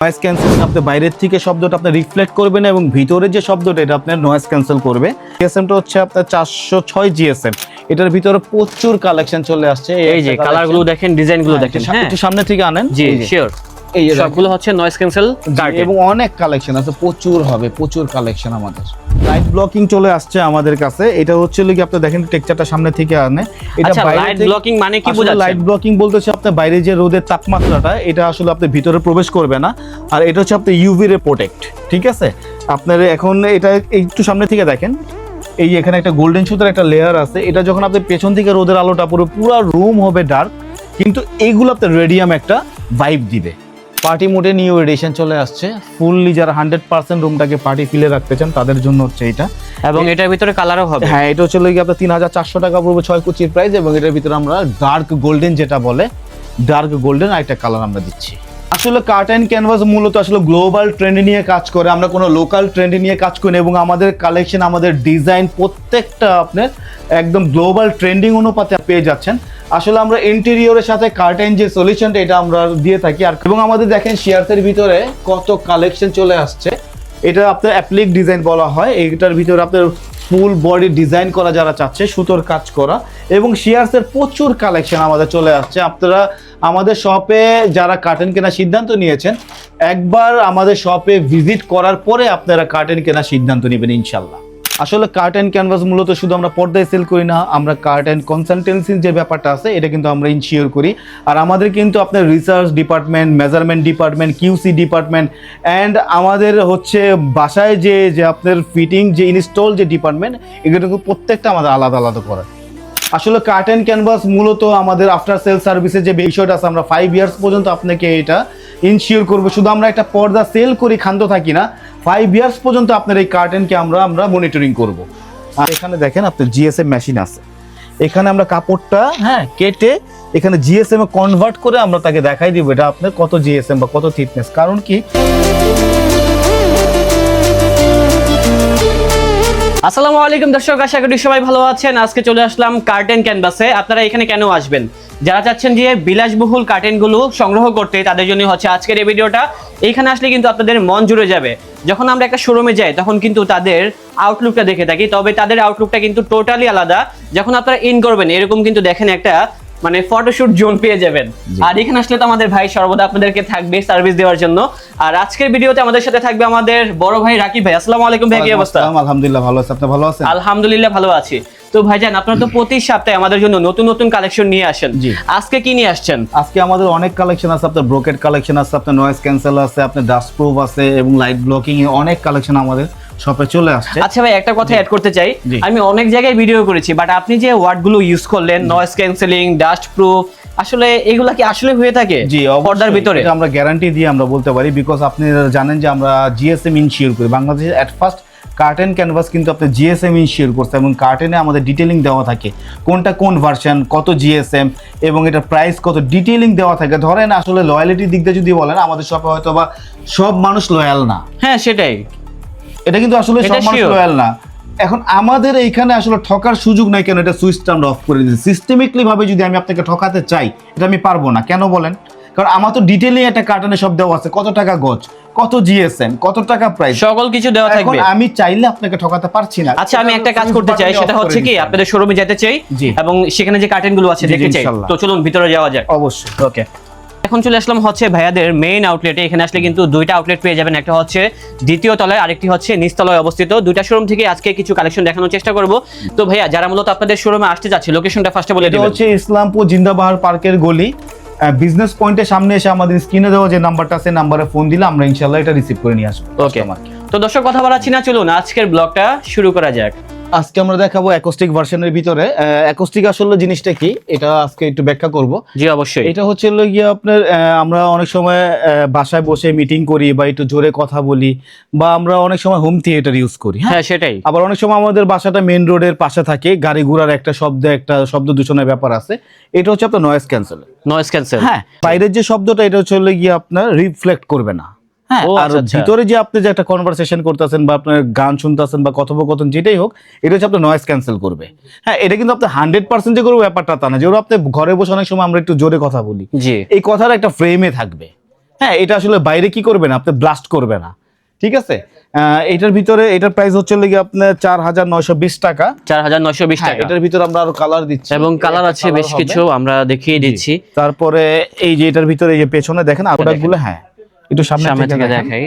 Noise cancel আপনি বাইরের থেকে শব্দটা আপনি রিফ্লেক্ট করবেন এবং ভিতরে যে শব্দটা এটা আপনার নয়েস ক্যান্সেল করবে। জিএসএমটা হচ্ছে আপনার চারশো ছয় জিএসএম এটার ভিতরে প্রচুর কালেকশন চলে আসছে। এই যে কালারগুলো কালারগুলো দেখেন ডিজাইনগুলো হ্যাঁ, দেখেন হ্যাঁ। একটু সামনে থেকে আনেন। জি শিওর এই। সবগুলো হচ্ছে নয়েজ ক্যান্সেল এবং অনেক কালেকশন আছে প্রচুর হবে প্রচুর কালেকশন আমাদের। লাইট ব্লকিং চলে আসছে আমাদের কাছে। এটা হচ্ছে কি আপনি দেখেন টেক্সচারটা সামনে থেকে আনে। এটা আচ্ছা লাইট ব্লকিং মানে কি বোঝাচ্ছে লাইট ব্লকিং বলতেছে আপনার বাইরে যে রোদের তাপমাত্রাটা এটা আসলে আপনার ভিতরে প্রবেশ করবে না। আর এটা হচ্ছে আপনার ইউভি রে প্রোটেক্ট ঠিক আছে? আপনার এখন এটা একটু সামনে থেকে দেখেন। এই এখানে একটা গোল্ডেন সুতার একটা লেয়ার আছে। এটা যখন আপনি পেছন থেকে রোদের আলোটা পুরো পুরো রুম হবে ডার্ক কিন্তু এইগুলো আপনার রেডিয়াম একটা ভাইব দিবে। পার্টি মোডে নিউ এডিশন চলে আসছে। ফুললি যারা হান্ড্রেড পার্সেন্ট রুমটাকে পার্টি ফিলে রাখতে চান তাদের জন্য হচ্ছে এটা। এবং এটার ভিতরে কালারও হবে। হ্যাঁ এটা হচ্ছে গিয়ে আপনার তিন হাজার চারশো টাকা পড়বে ছয় কুচির প্রাইস এবং এটার ভিতরে আমরা ডার্ক গোল্ডেন যেটা বলে ডার্ক গোল্ডেন আরেকটা কালার আমরা দিচ্ছি। আসলে কার্ট অ্যান্ড ক্যানভাস মূলত আসলে গ্লোবাল ট্রেন্ড নিয়ে কাজ করে। আমরা কোনো লোকাল ট্রেন্ড নিয়ে কাজ করি এবং আমাদের কালেকশন, আমাদের ডিজাইন প্রত্যেকটা আপনার একদম গ্লোবাল ট্রেন্ডিং অনুপাতে পেয়ে যাচ্ছেন। আসলে আমরা ইন্টেরিয়রের সাথে কার্টেন যে সলিউশনটা এটা আমরা দিয়ে থাকি। আর এবং আমাদের দেখেন শেয়ারসের ভিতরে কত কালেকশন চলে আসছে। এটা আপনার অ্যাপ্লিক ডিজাইন বলা হয়। এইটার ভিতরে আপনার ফুল বডি ডিজাইন করা যারা চাচ্ছে, সুতোর কাজ করা এবং শেয়ারসের প্রচুর কালেকশন আমাদের চলে আসছে। আপনারা আমাদের শপে যারা কার্টেন কেনার সিদ্ধান্ত নিয়েছেন, একবার আমাদের শপে ভিজিট করার পরে আপনারা কার্টেন কেনার সিদ্ধান্ত নেবেন ইনশাল্লাহ আসলে কার্ট অ্যান্ড ক্যানভাস মূলত শুধু আমরা পর্দায় সেল করি না, আমরা কার্ট অ্যান্ড কনসালটেন্সির যে ব্যাপারটা আছে, এটা কিন্তু আমরা ইনশিওর করি। আর আমাদের কিন্তু আপনার research department measurement department QC department and আমাদের হচ্ছে বাসায় যে যে আপনার ফিটিং যে ইনস্টল যে ডিপার্টমেন্ট এগুলো কিন্তু প্রত্যেকটা আমাদের আলাদা আলাদা করা। আসলে কার্ট অ্যান্ড ক্যানভাস মূলত আমাদের আফটার সেল সার্ভিসের যে বিষয়টা আছে, আমরা ফাইভ ইয়ার্স পর্যন্ত আপনাকে এটা ইনশিওর করব। শুধু আমরা একটা পর্দা সেল করি ক্ষান্ত থাকি না। ফাইভ ইয়ার্স পর্যন্ত আপনার এই কার্টেনকে আমরা আমরা মনিটরিং করব। আর এখানে দেখেন আপনার জিএসএম মেশিন আছে। এখানে আমরা কাপড়টা হ্যাঁ কেটে এখানে জিএসএম এ কনভার্ট করে আমরা তাকে দেখাই দিব এটা আপনার কত জিএসএম বা কত থিকনেস কারণ কি? আসসালামু আলাইকুম, দর্শক, আশা করি সবাই ভালো আছেন। আজকে চলে আসলাম কার্টেন ক্যানভাসে আপনারা এখানে কেন আসবেন? যারা চাচ্ছেন যে বিলাসবহুল কার্টেনগুলো সংগ্রহ করতে, তাদের জন্য হচ্ছে আজকের এই ভিডিওটা। এইখানে আসলে কিন্তু আপনাদের মন জুড়ে যাবে। যখন আমরা একটা শোরুমে যাই, তখন কিন্তু তাদের আউটলুকটা দেখে থাকি। তবে তাদের আউটলুকটা কিন্তু টোটালি আলাদা। যখন আপনারা ইন করবেন, এরকম কিন্তু দেখেন একটা মানে ফটোশুট জোন পেয়ে যাবেন। আর এখানে আসলে তো আমাদের ভাই সর্বদা আপনাদেরকে থাকবে সার্ভিস দেওয়ার জন্য। আর আজকের ভিডিওতে আমাদের সাথে থাকবে আমাদের বড় ভাই রাকিব ভাই। আসসালামু আলাইকুম ভাই কি অবস্থা? আলহামদুলিল্লাহ ভালো আছে। আপনি ভালো আছেন? আলহামদুলিল্লাহ ভালো আছি। তো ভাইজান আপনারা তো প্রতি সপ্তাহে আমাদের জন্য নতুন নতুন কালেকশন নিয়ে আসেন। আজকে কি নিয়ে আসছেন? আজকে আমাদের অনেক কালেকশন আছে। আপনার ব্রোকেট কালেকশন আছে আপনার নয়েজ ক্যান্সেল আছে আপনার ডাস্ট প্রুফ আছে এবং লাইট ব্লকিং এ অনেক কালেকশন আমাদের। শপে চলে আসছে। আচ্ছা ভাই একটা কথা অ্যাড করতে চাই। আমি অনেক জায়গায় ভিডিও করেছি বাট আপনি যে ওয়ার্ডগুলো ইউজ করলেন নয়েজ ক্যান্সেলিং ডাস্ট প্রুফ আসলে এগুলা কি আসলে হয়ে থাকে জি। পর্দার ভিতরে? এটা আমরা গ্যারান্টি দিয়ে আমরা বলতে পারি বিকজ আপনি জানেন যে আমরা জিএসএম ইনশিওর করি। বাংলাদেশের অ্যাট ফার্স্ট কার্টেন ক্যানভাস কিন্তু আপনি জিএসএম ইনশিওর করছে এবং কার্টেনে আমাদের ডিটেলিং দেওয়া থাকে। কোনটা কোন ভার্সন কত জিএসএম এবং এটার প্রাইস কত ডিটেলিং দেওয়া থাকে। ধরেন আসলে লয়ালিটির দিক দিয়ে যদি বলেন আমাদের শপে হয়তো বা সব মানুষ লয়াল না। হ্যাঁ সেটাই। এটা কিন্তু আসলে সব মানুষ. লয়াল না। এখন আমাদের এইখানে আসলে ঠকার সুযোগ নাই কেন? এটা সুইচটা আমরা অফ করে দিয়েছি। সিস্টেমিকলি ভাবে যদি আমি আপনাকে ঠকাতে চাই এটা আমি পারব না। কেন বলেন? কারণ আমার তো ডিটেইলিং একটা কার্টনে সব দেওয়া আছে। কত টাকা গজ কত জিএসএম কত টাকা প্রাইস সকল কিছু দেওয়া এখন থাকবে। আমি চাইলে আপনাকে ঠকাতে পারছি না। আচ্ছা আমি একটা কাজ করতে চাই। সেটা হচ্ছে কি আপনাদের শোরুমে যেতে চাই এবং সেখানে যে কার্টেনগুলো আছে দেখতে চাই। তো চলুন ভিতরে যাওয়া যাক। অবশ্যই। ওকে এখন চলে আসলাম হচ্ছে ভাইয়াদের মেইন আউটলেটে এখানে আসলে কিন্তু দুইটা আউটলেট পেয়ে যাবেন। একটা হচ্ছে দ্বিতীয় তলায় আরেকটি হচ্ছে নিচতলায় অবস্থিত। দুইটা শোরুম থেকে আজকে কিছু কালেকশন দেখানোর চেষ্টা করব। তো ভাইয়া যারা মূলত আপনাদের শোরুমে আসতে যাচ্ছে লোকেশনটা ফার্স্টে বলে দিবেন। হচ্ছে ইসলামপুর জিন্দাবাহার পার্কের গলি। বিজনেস পয়েন্টের সামনে এসে আমাদের স্ক্রিনে দেওয়া যে নাম্বারটা আছে নাম্বারে ফোন দিলে আমরা ইনশাল্লাহ এটা রিসিভ করে নিয়ে আসব ওকে তো দর্শক কথা বলাচ্ছি না চলুন আজকের ব্লগটা শুরু করা যাক। আজকে আমরা দেখাবো অ্যাকোস্টিক ভার্সনের ভিতরে। অ্যাকোস্টিক আসলে জিনিসটা কি? এটা আজকে একটু ব্যাখ্যা করব। জি অবশ্যই। এটা হচ্ছে হলো গিয়ে আপনার আমরা অনেক সময় বাসায় বসে মিটিং করি বা একটু জোরে কথা বলি বা আমরা অনেক সময় হোম থিয়েটার ইউজ করি হ্যাঁ? হ্যাঁ সেটাই। আবার অনেক সময় আমাদের বাসাটা মেন রোডের পাশে থাকে গাড়ি ঘোড়ার একটা শব্দ একটা শব্দ দূষণের ব্যাপার আছে। এটা হচ্ছে আপনার নয়েজ ক্যান্সেল নয়েজ ক্যান্সেল হ্যাঁ বাইরের যে শব্দটা এটা হচ্ছে হলো গিয়ে আপনার রিফ্লেক্ট করবে না। হ্যাঁ আর আচ্ছা, আচ্ছা। ভিতরে যে আপনি যে একটা কনভারসেশন করতেছেন বা আপনার গান শুনতেছেন বা কথোপকথন যেটাই হোক এটা হচ্ছে আপনার নয়েজ ক্যান্সেল করবে। হ্যাঁ এটা কিন্তু আপনি হান্ড্রেড পার্সেন্ট যে করব ব্যাপারটা তা না যেগুলো আপনি ঘরে বসে অনেক সময় আমরা একটু জোরে কথা বলি। এই কথার একটা ফ্রেমে থাকবে। হ্যাঁ এটা আসলে বাইরে কি করবে না আপনি ব্লাস্ট করবে না। ঠিক আছে? এটার ভিতরে এটার প্রাইস হচ্ছে লেগে আপনার চার হাজার নয়শো বিশ টাকা। চার হাজার নয়শো বিশ হ্যাঁ, টাকা। এটার ভিতরে আমরা আরও কালার দিচ্ছি। এবং কালার আছে বেশ কিছু আমরা দেখিয়ে দিচ্ছি। তারপরে এই যে এটার ভিতরে এই যে পেছনে দেখেন প্রোডাক্টগুলো হ্যাঁ। একটু সামনে থেকে দেখাই।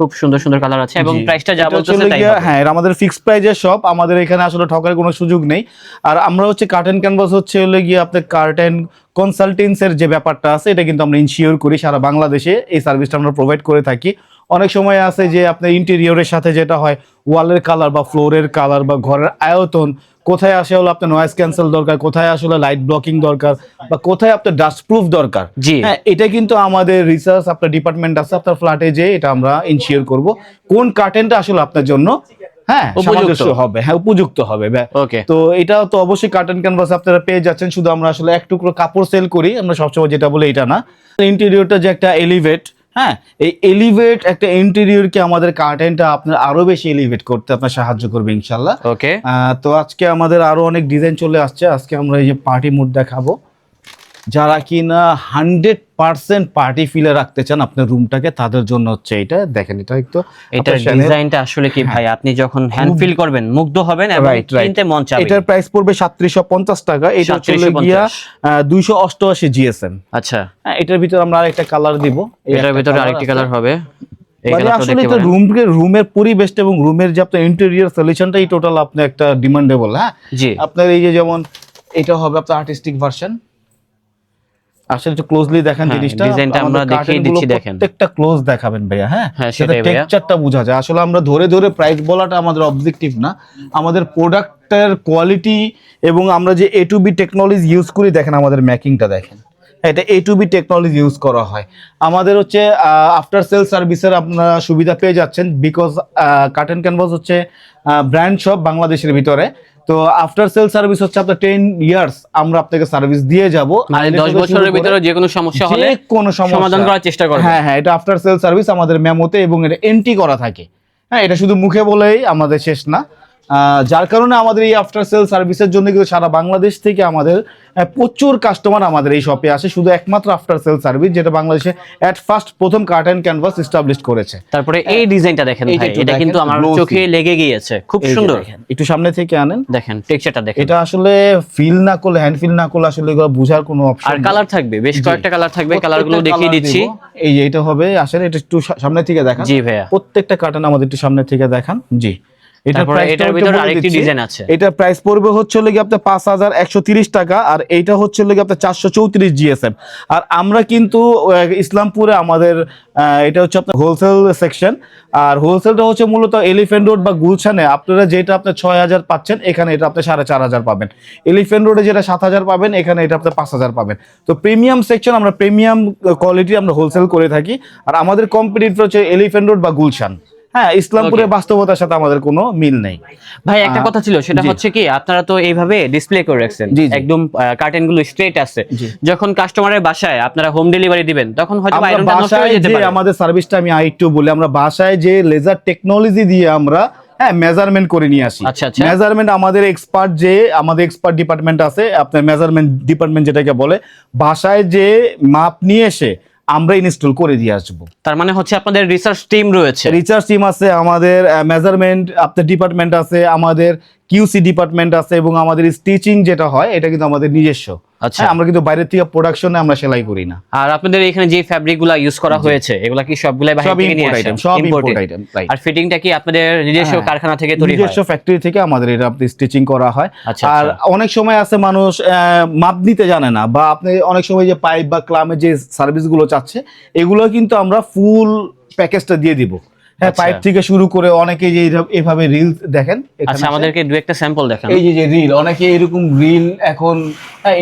খুব সুন্দর সুন্দর কালার আছে এবং প্রাইসটা যা বলতেছে তাই হ্যাঁ এর আমাদের ফিক্সড প্রাইজে সব আমাদের এখানে আসলে ঠকার কোনো সুযোগ নেই। আর আমরা হচ্ছে কার্টেন ক্যানভাস হচ্ছে হলো গিয়ে আপনার কার্টেন কনসালটেন্সের যে ব্যাপারটা আছে এটা কিন্তু আমরা ইনশিওর করি সারা বাংলাদেশে। এই সার্ভিসটা আমরা প্রোভাইড করে থাকি। অনেক সময় আছে যে আপনার ইন্টেরিয়রের সাথে যেটা হয় ওয়ালের কালার বা ফ্লোরের কালার বা ঘরের আয়তন কোথায় আসে হলো আপনার নয়েজ ক্যান্সেল দরকার কোথায় আসলে লাইট ব্লকিং দরকার বা কোথায় আপনার ডাস্ট প্রুফ দরকার জি। হ্যাঁ এটা কিন্তু আমাদের রিসার্চ আপনার ডিপার্টমেন্ট আছে আপনার ফ্ল্যাটে যে এটা আমরা ইনশিওর করব কোন কার্টেনটা আসলে আপনার জন্য হ্যাঁ উপযুক্ত। সামঞ্জস্য হবে হ্যাঁ উপযুক্ত হবে ওকে তো এটা তো অবশ্যই কার্টন ক্যানভাস আপনারা পেয়ে যাচ্ছেন শুধু আমরা আসলে এক টুকরো কাপড় সেল করি আমরা সবসময় যেটা বলি এটা না ইন্টেরিয়রটা যে একটা এলিভেট হ্যাঁ এই এলিভেট একটা ইন্টেরিয়রকে আমাদের কার্টেনটা আপনার আরও বেশি এলিভেট করতে আপনার সাহায্য করবে ইনশাল্লাহ। ওকে আহ, তো আজকে আমাদের আরও অনেক ডিজাইন চলে আসছে। আজকে আমরা এই যে পার্টি মুড দেখাবো। যারা কিনা হান্ড্রেড পার্সেন্ট পার্টি ফিলে রাখতে চান আপনার রুমটাকে তাদের জন্য হচ্ছে এটা দেখেন এটা একটু Chanel- ডিজাইনটা আসলে কি ভাই? আপনি যখন হ্যান্ড ফিল করবেন মুগ্ধ হবেন এবং. কিনতে মন চাবে। এটার প্রাইস পড়বে সাতত্রিশশো পঞ্চাশ টাকা। এটা চলে গিয়া দুইশো অষ্টআশি জিএসএম আচ্ছা। হ্যাঁ এটার ভিতর আমরা আরেকটা কালার দিব। এটার ভিতরে আরেকটি কালার হবে। মানে আসলে এটা রুমের পরিবেশটা এবং রুমের যে আপনার ইন্টেরিয়র সলিউশনটাই টোটাল আপনি একটা ডিমান্ডেবল হ্যাঁ? আপনার এই যে যেমন এটা হবে আপনার আর্টিস্টিক ভার্সন আসলে একটু ক্লোজলি দেখেন হ্যাঁ, জিনিসটা। ডিজাইনটা আমরা দেখিয়ে দিচ্ছি, দেখেন। প্রত্যেকটা ক্লোজ দেখাবেন ভাইয়া হ্যাঁ? হ্যাঁ, সেটা টেক্সচারটা বোঝা যায়। আসলে আমরা ধরে ধরে প্রাইস বলাটা আমাদের অবজেক্টিভ না। আমাদের প্রোডাক্টের কোয়ালিটি এবং আমরা যে A to B technology use করি দেখেন আমাদের মেকিংটা দেখেন। এটা A to B technology use করা হয়। আমাদের হচ্ছে আফটার সেল সার্ভিসের আপনারা সুবিধা পেয়ে যাচ্ছেন বিকজ কার্টেন ক্যানভাস হচ্ছে ব্র্যান্ড শপ বাংলাদেশের ভিতরে। তো আফটার সেল সার্ভিস হচ্ছে আপনার টেন ইয়ার্স আমরা আপনাকে সার্ভিস দিয়ে যাব। মানে দশ বছরের ভিতরে যে কোনো সমস্যা হলে কোনো সমস্যা। সমাধান করার চেষ্টা করবে। হ্যাঁ হ্যাঁ এটা আফটার সেল সার্ভিস আমাদের মেমোতে এবং এটা এন্ট্রি করা থাকে। হ্যাঁ এটা শুধু মুখে বলেই আমাদের শেষ না। যার কারণে আমাদের এই আফটার সেল সার্ভিসের জন্য কিন্তু সারা বাংলাদেশ থেকে আমাদের প্রচুর কাস্টমার আমাদের এই শপে আসে। শুধু একমাত্র আফটার সেল সার্ভিস যেটা বাংলাদেশে অ্যাট ফার্স্ট প্রথম কার্টেন ক্যানভাস এস্টাবলিশ করেছে। তারপরে এই ডিজাইনটা দেখেন ভাই এটা কিন্তু আমার চোখে লেগে গিয়েছে খুব সুন্দর। একটু সামনে থেকে আনেন। দেখেন টেক্সচারটা দেখেন। এটা আসলে ফিল না করলে হ্যান্ড ফিল না করলে আসলে এগুলো বোঝার কোনো অপশন আর কালার থাকবে বেশ কয়েকটা কালার থাকবে কালারগুলো দেখিয়ে দিচ্ছি। এই যে এটা হবে আসলে এটা একটু সামনে থেকে দেখান। জি ভাইয়া। প্রত্যেকটা কার্টন আমাদের একটু সামনে থেকে দেখান। জি। এটার ভিতরে আরেকটি ডিজাইন আছে। এটার প্রাইস পড়বে হচ্ছে হলো গিয়ে আপনার পাঁচ হাজার একশো তিরিশ টাকা আর এইটা হচ্ছে হলো গিয়ে আপনার চারশো চৌত্রিশ জিএসএম আর আমরা কিন্তু ইসলামপুরে আমাদের এটা হচ্ছে আপনার হোলসেল সেকশন আর হোলসেলটা হচ্ছে মূলত এলিফেন্ট রোড বা গুলশানে। আপনারা যেটা আপনার ছয় হাজার পাচ্ছেন এখানে এটা আপনি সাড়ে চার হাজার পাবেন। এলিফেন্ট রোডে যেটা সাত হাজার পাবেন এখানে এটা আপনি পাঁচ হাজার পাবেন। তো প্রিমিয়াম সেকশন আমরা প্রিমিয়াম কোয়ালিটি আমরা হোলসেল করে থাকি। আর আমাদের কম্পিটিটর হচ্ছে এলিফেন্ট রোড বা গুলশান। হ্যাঁ ইসলামপুরের বাস্তবতার সাথে আমাদের কোনো মিল নেই। ভাই একটা কথা ছিল সেটা হচ্ছে কি আপনারা তো এইভাবে ডিসপ্লে করে রাখছেন। একদম কার্টেনগুলো স্ট্রেট আছে। যখন কাস্টমারের বাসায় আপনারা হোম ডেলিভারি দিবেন তখন হয়তো আয়রনটা নষ্ট হয়ে যেতে পারে। আমাদের সার্ভিসটা আমি আরেকটু বলি আমরা বাসায় যে লেজার টেকনোলজি দিয়ে আমরা হ্যাঁ মেজারমেন্ট করে নিয়ে আসি। আচ্ছা, আচ্ছা। মেজারমেন্ট আমাদের এক্সপার্ট যে আমাদের এক্সপার্ট ডিপার্টমেন্ট আছে আপনার মেজারমেন্ট ডিপার্টমেন্ট যেটাকে বলে বাসায় যে মাপ নিয়ে এসে আমরা ইনস্টল করে দিয়ে আসব। তার মানে হচ্ছে আপনাদের রিসার্চ টিম রয়েছে। রিসার্চ টিম আছে আমাদের মেজারমেন্ট আপনার ডিপার্টমেন্ট আছে আমাদের কিউসি ডিপার্টমেন্ট আছে এবং আমাদের স্টিচিং যেটা হয় এটা কিন্তু আমাদের নিজস্ব। আচ্ছা। হ্যাঁ, আমরা কিন্তু বাইরের থেকে প্রোডাকশনে আমরা সেলাই করি না। আর আপনাদের এখানে যে ফ্যাব্রিকগুলা ইউজ করা হয়েছে এগুলা কি সবগুলাই বাইরে থেকে নিয়ে আসেন? আইটেম সব ইম্পোর্ট আইটেম আর ফিটিংটা কি আপনাদের নিজস্ব হ্যাঁ। কারখানা থেকে তৈরি হয়? নিজস্ব ফ্যাক্টরি থেকে আমাদের এটা আপনি স্টিচিং করা হয়। আচ্ছা, আর আচ্ছা। অনেক সময় আছে মানুষ মাপ নিতে জানে না বা আপনি অনেক সময় যে পাইপ বা ক্লামের যে সার্ভিসগুলো চাচ্ছে এগুলো কিন্তু আমরা ফুল প্যাকেজটা দিয়ে দিব। হ্যাঁ আচ্ছা। পাইপ থেকে শুরু করে অনেকে যে এভাবে রিল দেখেন আচ্ছা আমাদেরকে দু একটা স্যাম্পল দেখান। এই যে যে রিল অনেকে এরকম রিল এখন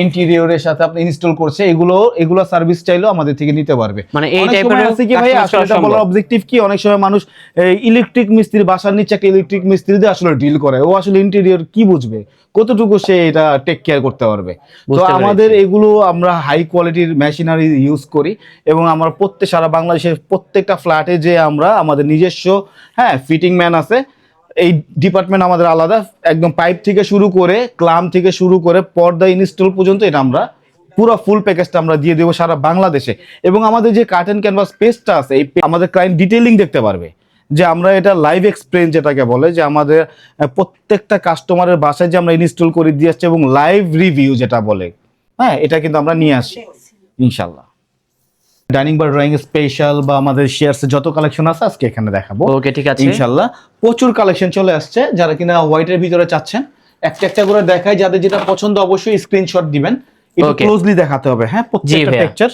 ইন্টেরিয়রের সাথে আপনি ইনস্টল করছে এগুলো এগুলো সার্ভিস চাইলেও আমাদের থেকে নিতে পারবে। মানে এই টাইপের আছে কি ভাই আসলে এটা বলার অবজেক্টিভ কি? অনেক সময় মানুষ ইলেকট্রিক মিস্ত্রি বাসার নিচে একটা ইলেকট্রিক মিস্ত্রি দিয়ে আসলে ডিল করে। ও আসলে ইন্টেরিয়র কি বুঝবে? কতটুকু সে এটা টেক কেয়ার করতে পারবে? তো আমাদের এগুলো আমরা হাই কোয়ালিটির মেশিনারি ইউজ করি এবং আমরা প্রত্যেক সারা বাংলাদেশের প্রত্যেকটা ফ্ল্যাটে যে আমরা আমাদের নিজস্ব হ্যাঁ ফিটিং ম্যান আছে এই ডিপার্টমেন্ট আমাদের আলাদা। একদম পাইপ থেকে শুরু করে ক্লাম থেকে শুরু করে পর্দা ইনস্টল পর্যন্ত এটা আমরা পুরো ফুল প্যাকেজটা আমরা দিয়ে দেবো সারা বাংলাদেশে। এবং আমাদের যে কার্টেন ক্যানভাস পেজটা আছে এই আমাদের ক্লায়েন্ট ডিটেলিং দেখতে পারবে। যে আমরা এটা লাইভ এক্সপ্লেন যেটাকে বলে যে আমাদের প্রত্যেকটা কাস্টমারের বাসায় যে আমরা ইনস্টল করে দিয়ে আসছি এবং লাইভ রিভিউ যেটা বলে হ্যাঁ এটা কিন্তু আমরা নিয়ে আসি ইনশাল্লাহ ডাইনিং বা ড্রয়িং স্পেশাল বা আমাদের শেয়ারস যত কালেকশন আছে আজকে এখানে দেখাবো ওকে ঠিক আছে ইনশাল্লাহ প্রচুর কালেকশন চলে আসছে যারা কিনা হোয়াইটের ভিতরে চাচ্ছেন একটা একটা করে দেখায় যাদের যেটা পছন্দ অবশ্যই স্ক্রিনশট দিবেন Okay. ক্লোজলি দেখাতে হবে হ্যাঁ প্রত্যেকটা। টেক্সচার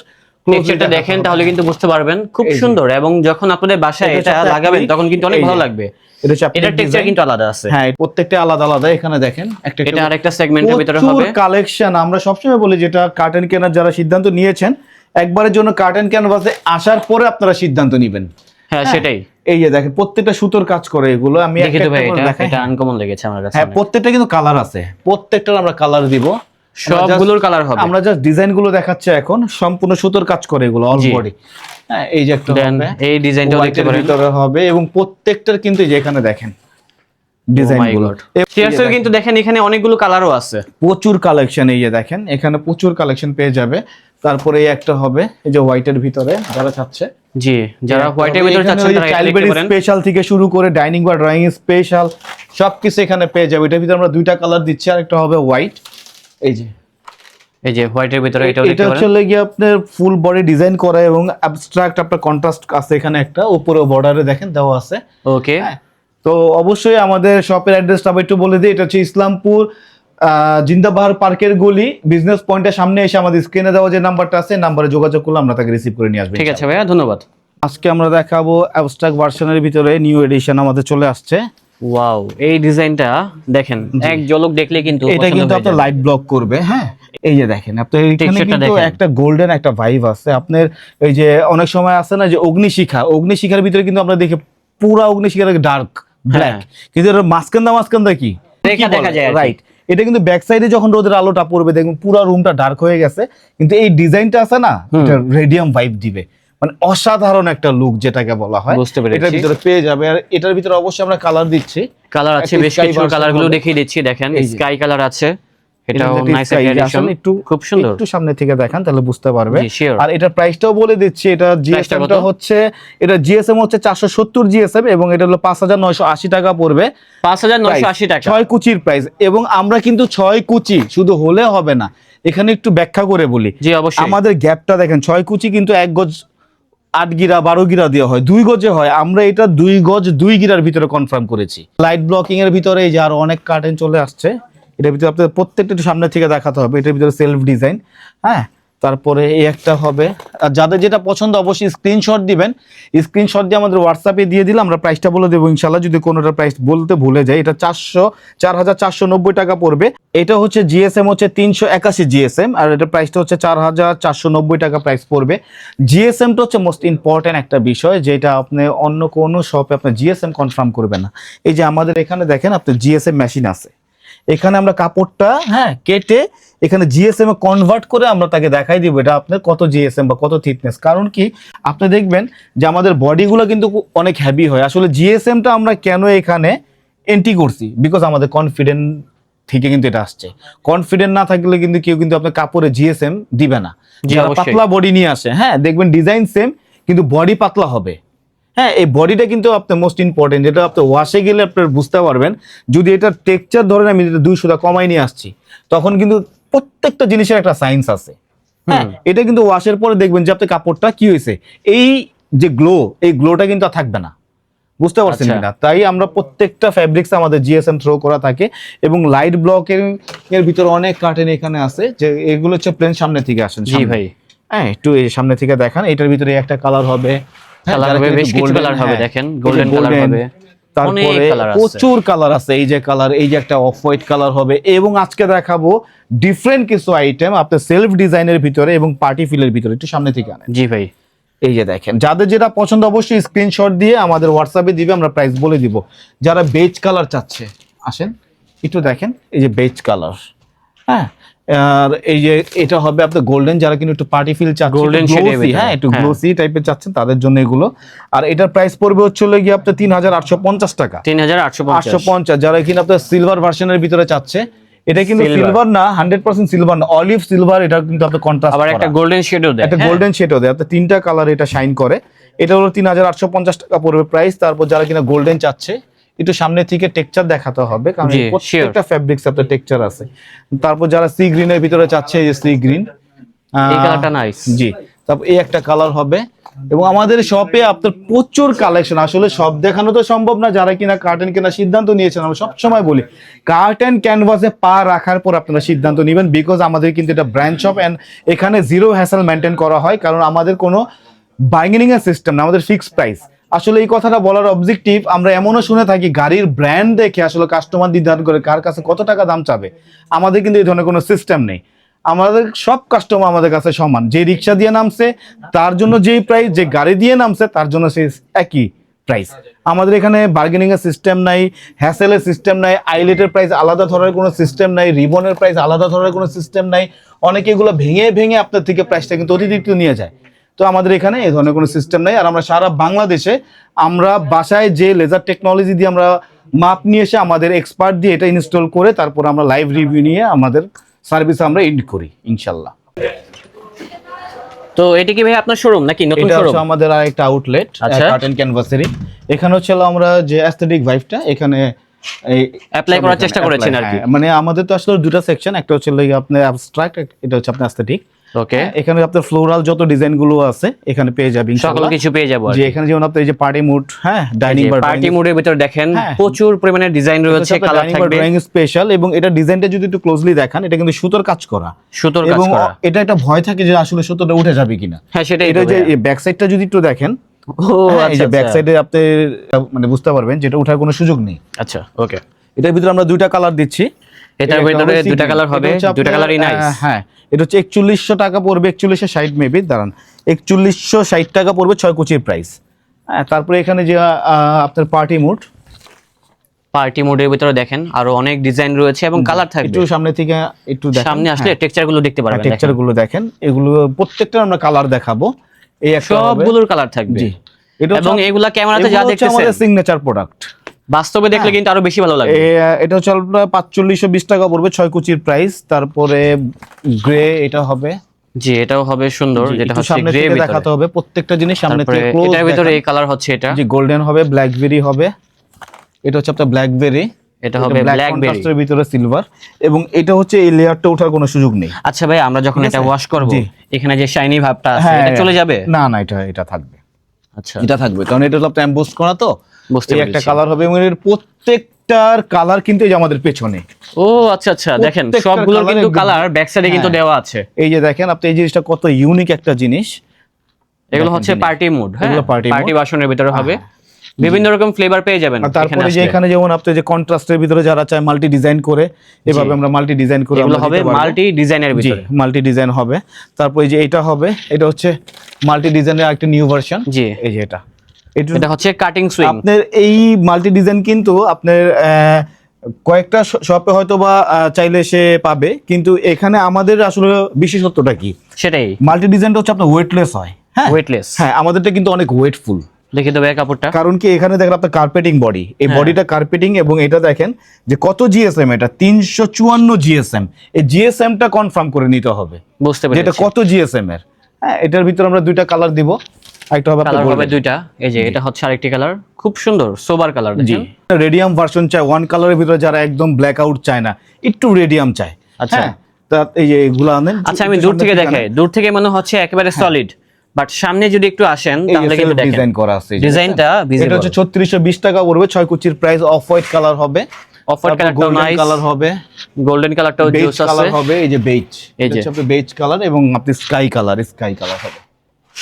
টেক্সচারটা দেখেন তাহলে কিন্তু বুঝতে পারবেন। খুব সুন্দর এবং যখন আপনাদের বাসায় এটা লাগাবেন তখন কিন্তু অনেক ভালো লাগবে। এটা টেক্সচার কিন্তু আলাদা আছে। হ্যাঁ প্রত্যেকটা আলাদা আলাদা এখানে দেখেন একটা এটা আরেকটা সেগমেন্টের ভিতরে হবে। কালেকশন আমরা সবসময় বলি যেটা কার্টেন কেনার যারা সিদ্ধান্ত নিয়েছেন একবারের জন্য কার্টেন ক্যানভাসে আসার পরে আপনারা সিদ্ধান্ত নেবেন। হ্যাঁ সেটাই। এই যে দেখেন প্রত্যেকটা সুতোর কাজ করে এগুলো আমি এটা আনকমন লেগেছে আমার কাছে হ্যাঁ প্রত্যেকটা কিন্তু কালার আছে। প্রত্যেকটার আমরা কালার দিব। সবগুলোর কালার হবে। আমরা জাস্ট ডিজাইনগুলো দেখাচ্ছি এখন। সম্পূর্ণ সুতোর কাজ করে এগুলো অল বডি হ্যাঁ এই যে একটা হবে। এই ডিজাইনটাও দেখতে পারেন। ভিতরে হবে এবং প্রত্যেকটার কিন্তু এই যে এখানে দেখেন Oh কিন্তু দেখেন এখানে অনেকগুলো কালারও আছে। প্রচুর কালেকশন এই যে দেখেন এখানে প্রচুর কালেকশন পেয়ে যাবে। তারপরে এই একটা হবে এই যে হোয়াইটের ভিতরে যারা চাচ্ছে। জি যারা হোয়াইটের ভিতরে চাচ্ছেন তারা এটা স্পেশাল থেকে শুরু করে ডাইনিং বা ড্রয়িং স্পেশাল সবকিছু এখানে পেয়ে যাবে। এটার ভিতরে আমরা দুইটা কালার দিচ্ছি আর একটা হবে হোয়াইট এই যে। এই যে হোয়াইটের ভিতরে এটাও এটা দেখতে হচ্ছে লেগে আপনার ফুল বডি ডিজাইন করা এবং অ্যাবস্ট্রাক্ট আপনার কন্ট্রাস্ট আছে এখানে একটা উপরে বর্ডারে দেখেন দেওয়া আছে। ওকে হ্যাঁ। তো অবশ্যই আমাদের শপের অ্যাড্রেসটা আমি একটু বলে দিই এটা হচ্ছে ইসলামপুর জিন্দাবাহার পার্কের গলি বিজনেস পয়েন্টের সামনে এসে আমাদের স্ক্রিনে দেওয়া যে নাম্বারটা আছে নাম্বারে যোগাযোগ করলে আমরা তাকে রিসিভ করে নিয়ে আসব ঠিক আছে ভাইয়া ধন্যবাদ। আজকে আমরা দেখাবো অ্যাবস্ট্রাক্ট ভার্সনের ভিতরে নিউ এডিশন আমাদের চলে আসছে। ওয়াও এই ডিজাইনটা দেখেন এক ঝলক দেখলে কিন্তু এটা কিন্তু আপনার লাইট ব্লক করবে হ্যাঁ? এই যে দেখেন আপনার এখানে কিন্তু একটা গোল্ডেন একটা ভাইব আছে। আপনার এই যে অনেক সময় আছে না যে অগ্নিশিখা অগ্নিশিখার ভিতরে কিন্তু আমরা দেখি পুরা অগ্নিশিখার ডার্ক ব্ল্যাক। কিন্তু এর মাঝখানটা মাঝখানটা কি? দেখা যায় রাইট এটা কিন্তু ব্যাক সাইডে যখন রোদের আলোটা পড়বে দেখুন পুরো রুমটা ডার্ক হয়ে গেছে। কিন্তু এই ডিজাইনটা আছে না এটা রেডিয়াম ভাইব দিবে। মানে অসাধারণ একটা লুক যেটাকে বলা হয়। বুঝতে পেরেছি। এটার ভিতরে পেয়ে যাবে। আর এটার ভিতরে অবশ্যই আমরা কালার দিচ্ছি। কালার আছে বেশ কিছু কালারগুলো। দেখিয়ে দিচ্ছি দেখেন স্কাই কালার আছে। এটাও এটা নাইস sky একটা আসলে এডিশন একটু খুব সুন্দর। একটু সামনে থেকে দেখান তাহলে বুঝতে পারবে। আর এটার প্রাইসটাও বলে দিচ্ছি। এটা হচ্ছে এটা জিএসএম হচ্ছে চারশো সত্তর জিএসএম এবং এটা হলো টাকা পড়বে। টাকা। কুচির প্রাইস এবং আমরা কিন্তু ছয় কুচি শুধু হলে হবে না। এখানে একটু ব্যাখ্যা করে বলি। জি অবশ্যই। আমাদের গ্যাপটা দেখেন ছয় কুচি কিন্তু এক গজ আট গিরা, বারো গিরা দেওয়া হয়, দুই গজে হয়। আমরা এটা দুই গজ, দুই গিরার ভিতরে কনফার্ম করেছি। লাইট ব্লকিং এর ভিতরে এই যে আরও অনেক কার্টেন চলে আসছে, এটার ভিতরে আপনাদের প্রত্যেকটা সামনে থেকে দেখাতে হবে, এটার ভিতরে সেলফ ডিজাইন হ্যাঁ? তারপরে এই একটা হবে। আর যাদের যেটা পছন্দ, অবশ্যই স্ক্রিনশট দিবেন। স্ক্রিনশট দিয়ে আমাদের হোয়াটসঅ্যাপে দিয়ে দিলে আমরা প্রাইসটা বলে দেবো ইনশাল্লাহ যদি কোনোটা প্রাইস বলতে ভুলে যাই, এটা চারশো চার হাজার চারশো নব্বই টাকা পড়বে। এটা হচ্ছে জিএসএম হচ্ছে তিনশো একাশি জিএসএম আর এটা প্রাইসটা হচ্ছে চার হাজার চারশো নব্বই টাকা প্রাইস পড়বে। জিএসএমটা হচ্ছে মোস্ট ইম্পর্টেন্ট একটা বিষয়, যেটা আপনি অন্য কোনো শপে আপনার জিএসএম কনফার্ম করবে না। এই যে আমাদের এখানে দেখেন, আপনার জিএসএম মেশিন আছে। এখানে আমরা কাপড়টা হ্যাঁ কেটে এখানে জিএসএম এ কনভার্ট করে আমরা তাকে দেখাই দিব এটা আপনার কত জিএসএম বা কত থিকনেস কারণ কি? আপনি দেখবেন যে আমাদের বডিগুলো কিন্তু অনেক হ্যাভি হয়। আসলে জিএসএমটা আমরা কেন এখানে এন্ট্রি করছি? বিকজ আমাদের কনফিডেন্ট থেকে কিন্তু এটা আসছে। কনফিডেন্ট না থাকলে কিন্তু কেউ কিন্তু আপনার কাপড়ে জিএসএম দিবে না। পাতলা বডি নিয়ে আসে হ্যাঁ দেখবেন ডিজাইন সেম কিন্তু বডি পাতলা হবে। হ্যাঁ এই বডিটা কিন্তু আপনার মোস্ট ইম্পর্টেন্ট যেটা আপনি ওয়াশে গেলে আপনার বুঝতে পারবেন। যদি এটার টেক্সচার ধরেন আমি যেটা দুইশোটা কমাই নিয়ে আসছি তখন কিন্তু প্রত্যেকটা জিনিসের একটা সায়েন্স আছে। হ্যাঁ এটা কিন্তু ওয়াশের পরে দেখবেন যে আপনার কাপড়টা কি হয়েছে। এই যে গ্লো এই গ্লোটা কিন্তু আর থাকবে না। বুঝতে পারছেন না তাই আমরা প্রত্যেকটা ফ্যাব্রিক্স আমাদের জিএসএম থ্রো করা থাকে এবং লাইট ব্লকের এর ভিতরে অনেক কার্টেন এখানে আছে যে এগুলো হচ্ছে প্লেন সামনে থেকে আসেন জি ভাই। হ্যাঁ একটু সামনে থেকে দেখান এটার ভিতরে একটা কালার হবে। কালার হবে বেশ কিছু কালার হবে হ্যাঁ, দেখেন গোল্ডেন কালার হবে। তারপরে। প্রচুর কালার আছে এই যে কালার এই যে একটা অফ হোয়াইট কালার হবে। এবং আজকে দেখাবো ডিফারেন্ট কিছু আইটেম আপনার সেলফ ডিজাইনের ভিতরে এবং পার্টি ফিলের ভিতরে একটু সামনে থেকে আনেন। জি ভাই। এই যে দেখেন যাদের যেটা পছন্দ অবশ্যই স্ক্রিনশট দিয়ে আমাদের হোয়াটসঅ্যাপে দিবে আমরা প্রাইস বলে দিব। যারা বেজ কালার চাচ্ছে আসেন একটু দেখেন এই যে বেজ কালার হ্যাঁ আর এই যে এটা হবে আপনার গোল্ডেন যারা কিন্তু একটু পার্টি ফিল চাচ্ছে Golden একটু shade এর glossy, ভিতরে, হ্যাঁ একটু হ্যাঁ। গ্লোসি টাইপের চাচ্ছেন তাদের জন্য এগুলো। আর এটার প্রাইস পড়বে হচ্ছে হলো গিয়ে আপনার তিন হাজার আটশো পঞ্চাশ টাকা। তিন হাজার আটশো আটশো পঞ্চাশ যারা কিনা আপনার সিলভার ভার্সনের ভিতরে চাচ্ছে এটা কিন্তু সিলভার না হান্ড্রেড পার্সেন্ট সিলভার না অলিভ সিলভার এটা কিন্তু আপনার কন্ট্রাস্ট আবার একটা গোল্ডেন শেডও দেয় একটা হ্যাঁ? গোল্ডেন শেডও দেয় আপনার তিনটা কালার এটা শাইন করে। এটা হলো তিন হাজার আটশো পঞ্চাশ টাকা পড়বে প্রাইস তারপর যারা কিনা গোল্ডেন চাচ্ছে একটু সামনে থেকে টেক্সচার দেখাতে হবে কারণ প্রত্যেকটা ফ্যাব্রিক্স আপনার টেক্সচার আছে। তারপর যারা সি গ্রিনের ভিতরে চাচ্ছে এই যে সি গ্রিন এই কালারটা নাইস জি তারপর এই একটা কালার হবে। এবং আমাদের শপে আপনার প্রচুর কালেকশন আসলে সব দেখানো তো সম্ভব না যারা কিনা কার্টেন কেনার সিদ্ধান্ত নিয়েছেন আমরা সবসময় বলি কার্টেন ক্যানভাসে পা রাখার পর আপনারা সিদ্ধান্ত নেবেন বিকজ আমাদের কিন্তু এটা ব্র্যান্ড শপ অ্যান্ড এখানে জিরো হ্যাসেল মেনটেন করা হয় কারণ আমাদের কোনো বাইঙ্গিং এর সিস্টেম না আমাদের ফিক্সড প্রাইস আসলে এই কথাটা বলার অবজেক্টিভ আমরা এমনও শুনে থাকি গাড়ির ব্র্যান্ড দেখে আসলে কাস্টমার নির্ধারণ করে কার কাছে কত টাকা দাম চাবে। আমাদের কিন্তু এই ধরনের কোনো সিস্টেম নেই। আমাদের সব কাস্টমার আমাদের কাছে সমান। যে রিক্সা দিয়ে নামছে, তার জন্য যেই প্রাইস যে গাড়ি দিয়ে নামছে, তার জন্য সেই একই প্রাইস আমাদের এখানে বার্গেনিং এর সিস্টেম নাই হ্যাসেলের সিস্টেম নাই আইলেটের প্রাইস আলাদা ধরার কোনো সিস্টেম নাই রিবনের প্রাইস আলাদা ধরার কোনো সিস্টেম নাই। অনেকে এগুলো ভেঙে ভেঙে আপনার থেকে প্রাইসটা কিন্তু অতিরিক্ত নিয়ে যায়। তো আমাদের এখানে এই ধরনের কোনো সিস্টেম নাই। আর আমরা সারা বাংলাদেশে আমরা বাসায় যে লেজার টেকনোলজি দিয়ে আমরা মাপ নিয়ে এসে আমাদের এক্সপার্ট দিয়ে এটা ইনস্টল করে তারপর আমরা লাইভ রিভিউ নিয়ে আমাদের সার্ভিস আমরা এন্ড করি ইনশাল্লাহ। তো এটি কি ভাই আপনার শোরুম নাকি নতুন এটা শোরুম হচ্ছে আমাদের আরেকটা আউটলেট। কার্টেন ক্যানভাসেরই এখানে হচ্ছে আমরা যে অ্যাস্থেটিক ভাইবটা এখানে Apply করার চেষ্টা করেছেন আর কি। হ্যাঁ, মানে আমাদের তো আসলে দুটো সেকশন একটা হচ্ছে আপনার অ্যাবস্ট্রাক্ট এটা হচ্ছে আপনার অ্যাস্থেটিক ওকে এখানে আপনার ফ্লোরাল যত ডিজাইনগুলো আছে এখানে পেয়ে যাবেন সকল কিছু পেয়ে যাব যে এখানে যেমন আপনার এই যে পার্টি মুড হ্যাঁ ডাইনিং বা পার্টি মোডের ভিতর দেখেন হ্যাঁ। প্রচুর পরিমাণে ডিজাইন রয়েছে কালার থাকবে। ড্রয়িং স্পেশাল এবং এটা ডিজাইনটা যদি একটু ক্লোজলি দেখান এটা কিন্তু সুতোর কাজ করা। সুতোর কাজ এবং করা। এটা একটা ভয় থাকে যে আসলে সুতোটা উঠে যাবে কিনা। হ্যাঁ সেটাই এটা যে। ব্যাক সাইডটা যদি একটু দেখেন ও হ্যাঁ, এই আচ্ছা যে ব্যাক আচ্ছা। সাইডে আপনি মানে বুঝতে পারবেন যেটা ওঠার কোনো সুযোগ নেই। আচ্ছা। ওকে এটার ভিতরে আমরা দুইটা কালার দিচ্ছি। এটার ভিতরে দুইটা কালার হবে দুইটা কালারই নাইস হ্যাঁ। এটা হচ্ছে একচল্লিশশো টাকা পড়বে একচল্লিশশো ষাট মেবি দাঁড়ান একচল্লিশশো ষাট টাকা পড়বে ছয় কুচির প্রাইস হ্যাঁ তারপরে এখানে যে আপনার পার্টি মুড পার্টি মোডের ভিতরে দেখেন আরও অনেক ডিজাইন রয়েছে এবং কালার থাকবে। একটু সামনে থেকে একটু দেখেন হ্যাঁ, সামনে আসলে টেক্সচারগুলো দেখতে পারবেন টেক্সচারগুলো দেখেন এগুলো প্রত্যেকটা আমরা কালার দেখাবো। এই সবগুলোর কালার থাকবে। জি। এবং এগুলা ক্যামেরাতে যা হচ্ছে আমাদের সিগনেচার প্রোডাক্ট বাস্তবে দেখলে কিন্তু আরও বেশি ভালো লাগে এটা হচ্ছে আপনার পাঁচচল্লিশশো বিশ টাকা পড়বে ছয় কুচির প্রাইস তারপরে গ্রে এটা হবে। জি এটাও হবে সুন্দর যেটা হচ্ছে সামনে গ্রে থেকে দেখাতে হবে প্রত্যেকটা জিনিস সামনে থেকে ক্লোজ এটার ভিতরে এই কালার হচ্ছে এটা। জি গোল্ডেন হবে ব্ল্যাকবেরি হবে। এটা হচ্ছে আপনার ব্ল্যাকবেরি এটা হবে ব্ল্যাকবেরি ভিতরে সিলভার এবং এটা হচ্ছে এই লেয়ারটা ওঠার কোনো সুযোগ নেই। আচ্ছা ভাই আমরা যখন এটা ওয়াশ করব এখানে যে শাইনি ভাবটা আছে হ্যাঁ এটা চলে যাবে? না না এটা এটা থাকবে। আচ্ছা। এটা থাকবে কারণ এটা আপনার এমবোস করা তো। এই একটা কালার হবে এবং এর প্রত্যেকটার কালার কিন্তু এই যে আমাদের পেছনে। ও আচ্ছা আচ্ছা দেখেন সবগুলোর কিন্তু কালার ব্যাক সাইডে কিন্তু হ্যাঁ। দেওয়া আছে। এই যে দেখেন আপনি এই জিনিসটা কত ইউনিক একটা জিনিস। এগুলো হচ্ছে পার্টি মুড হ্যাঁ? পার্টি। বাসনের ভিতরে হবে। বিভিন্ন রকম ফ্লেভার পেয়ে যাবেন তারপরে যে এখানে যেমন আপনি যে কন্ট্রাস্টের ভিতরে যারা চায় মাল্টি ডিজাইন করে এভাবে আমরা মাল্টি ডিজাইন করে এগুলো হবে মাল্টি ডিজাইনের ভিতরে। মাল্টি ডিজাইন হবে। তারপরে যে এটা হবে এটা হচ্ছে মাল্টি ডিজাইনের একটা নিউ ভার্সন জি। এই যে এটা। এটা হচ্ছে কাটিং সুইং আপনার এই মাল্টি ডিজাইন কিন্তু আপনার কয়েকটা শপে হয়তো বা চাইলে সে পাবে। কিন্তু এখানে আমাদের আসলে বিশেষত্বটা কি? সেটাই। মাল্টি ডিজাইনটা হচ্ছে আপনার ওয়েটলেস হয়। হ্যাঁ? ওয়েটলেস হ্যাঁ আমাদেরটা কিন্তু অনেক ওয়েটফুল দেখি ভাই কাপড়টা। কারণ কি এখানে দেখেন আপনার কার্পেটিং বডি এই হ্যাঁ। বডিটা কার্পেটিং এবং এটা দেখেন যে কত জিএসএম এটা? তিনশো চুয়ান্ন জিএসএম এই জিএসএমটা কনফার্ম করে নিতে হবে। বুঝতে যেটা এটা কত জিএসএম এর। হ্যাঁ এটার ভিতরে আমরা দুইটা কালার দিব। একটা হবে কালার হবে দুইটা। এই যে এটা হচ্ছে আরেকটি কালার খুব সুন্দর সোবার কালার জি। রেডিয়াম ভার্সন চায় ওয়ান কালারের ভিতরে যারা একদম ব্ল্যাক আউট চায় না একটু রেডিয়াম চায় আচ্ছা। হ্যাঁ, এই যে এগুলো আনেন আচ্ছা আমি দূর থেকে দেখাই। দূর থেকে মনে হচ্ছে একেবারে সলিড বাট সামনে যদি একটু আসেন তাহলে কিন্তু দেখেন। ডিজাইন করা আছে ডিজাইনটা এটা হচ্ছে ছত্রিশশো বিশ টাকা পড়বে ছয় কুচির প্রাইস অফ হোয়াইট কালার হবে। অফ হোয়াইট কালারটাও গোল্ডেন নাইস কালার হবে। গোল্ডেন কালারটাও জোস আছে। কালার হবে এই যে বেজ এই যে। যে বেজ কালার এবং আপনি স্কাই কালার স্কাই কালার হবে।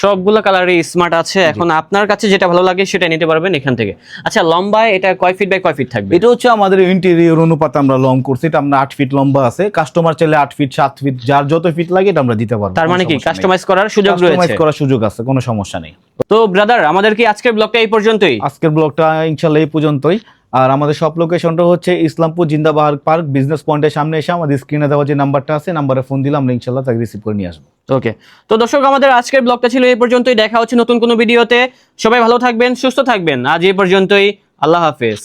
সবগুলো কালারই স্মার্ট আছে। এখন আপনার কাছে যেটা ভালো লাগে সেটা নিতে পারবেন এখান থেকে। আচ্ছা লম্বায় এটা কয় ফিট বাই কয় ফিট থাকবে? এটা হচ্ছে আমাদের ইন্টেরিয়র অনুপাত আমরা লং করছি। এটা আমরা আট ফিট লম্বা আছে। কাস্টমার চাইলে আট ফিট সাত ফিট যার যত ফিট লাগে এটা আমরা দিতে পারব। তার মানে কি? কাস্টমাইজ করার সুযোগ রয়েছে। কাস্টমাইজ করার সুযোগ আছে কোনো সমস্যা নেই। তো ব্রাদার আমাদের কি আজকের ব্লগটা এই পর্যন্তই? আজকের ব্লগটা ইনশাল্লাহ এই পর্যন্তই। আর আমাদের সব লোকেশনটা হচ্ছে ইসলামপুর জিন্দাবাহার পার্ক বিজনেস পয়েন্টের সামনে এসে আমাদের স্ক্রিনে দেওয়া যে নাম্বারটা আছে নাম্বারে ফোন দিলাম, আমরা ইনশাল্লাহ তাকে রিসিভ করে নিয়ে আসব। ওকে তো দর্শক, আমাদের আজকের ব্লগটা ছিল এই পর্যন্তই। দেখা হচ্ছে নতুন কোনো ভিডিওতে সবাই ভালো থাকবেন, সুস্থ থাকবেন। আজ এই পর্যন্তই। আল্লাহ হাফেজ।